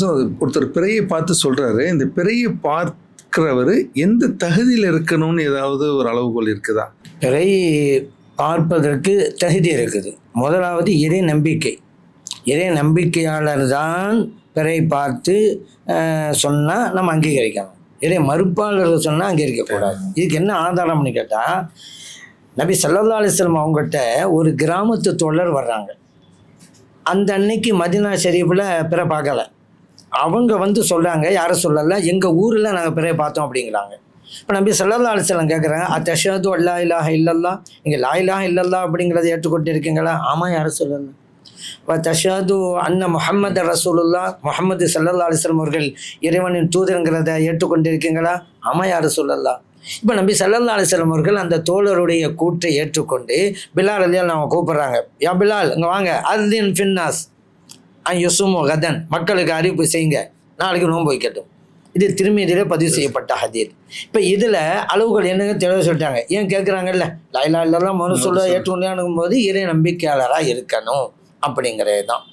So ஒருத்தர் பிறையை பார்த்து சொல்றாரு இந்த பிறையை பார்க்கிறவர் எந்த தகுதியில் இருக்கணும்னு ஏதாவது ஒரு அளவுகோல் இருக்குதா? பிறை பார்ப்பதற்கு தகுதி இருக்குது. முதலாவது இறை நம்பிக்கை. இறை நம்பிக்கையாளர் தான் பிறை பார்த்து சொன்னால் நம்ம அங்கீகரிக்கணும். இறை மறுப்பாளர்கள் சொன்னால் அங்கே இருக்கக்கூடாது இதுக்கு என்ன ஆதாரம்னு கேட்டால் நபி சல்லா அலிஸ்லம் அவங்ககிட்ட ஒரு கிராமத்து தோழர் வர்றாங்க. அந்த அன்னைக்கு மதினா ஷெரீஃபில் பிற பார்க்கலை. அவங்க வந்து சொல்கிறாங்க யாரும் சொல்லலை எங்கள் ஊரில் நாங்கள் பிறைய பார்த்தோம் அப்படிங்கிறாங்க. இப்போ நம்பி சல்லல்லா அலிஸ்லாம் கேட்குறாங்க அத்தஷாது அல்லா இல்லாஹ இல்லல்லா நீங்கள் லா இல்லாஹ இல்லல்லா அப்படிங்கிறத ஏற்றுக்கொண்டு இருக்கீங்களா ஆமாம் யாரும் சொல்லலை. தஷாது அண்ணா முஹம்மது ரசூலுல்லா முஹம்மது சல்லல்லா அலிஸ்லாம் அவர்கள் இறைவனின் தூதருங்கிறத ஏற்றுக்கொண்டு இருக்கீங்களா ஆமாம் யாரும் சொல்லலாம் இப்போ நம்பி சல்லல்லா அலிஸ்லாம் அவர்கள் அந்த தோழருடைய கூற்றை ஏற்றுக்கொண்டு பிலால் அலியால் அவங்க கூப்பிட்றாங்க. யா பிலால் இங்கே வாங்க. அர்தின் ஃபின்னாஸ். அன் யுசுமு கதன். மக்களுக்கு அறிவிப்பு செய்யுங்க. நாளைக்கு நோன்பு வைக்கட்டும். இது திருமீதியில் பதிவு செய்யப்பட்ட ஹதீர் இப்போ இதில் அளவுகள் என்னங்க தெளிவாக சொல்லிட்டாங்க. ஏன் கேட்குறாங்கல்ல லாயிலா இல்லெல்லாம் மனு சொல்ல ஏற்றுக்கொண்டு போது இறை நம்பிக்கையாளராக இருக்கணும். அப்படிங்கிறது தான்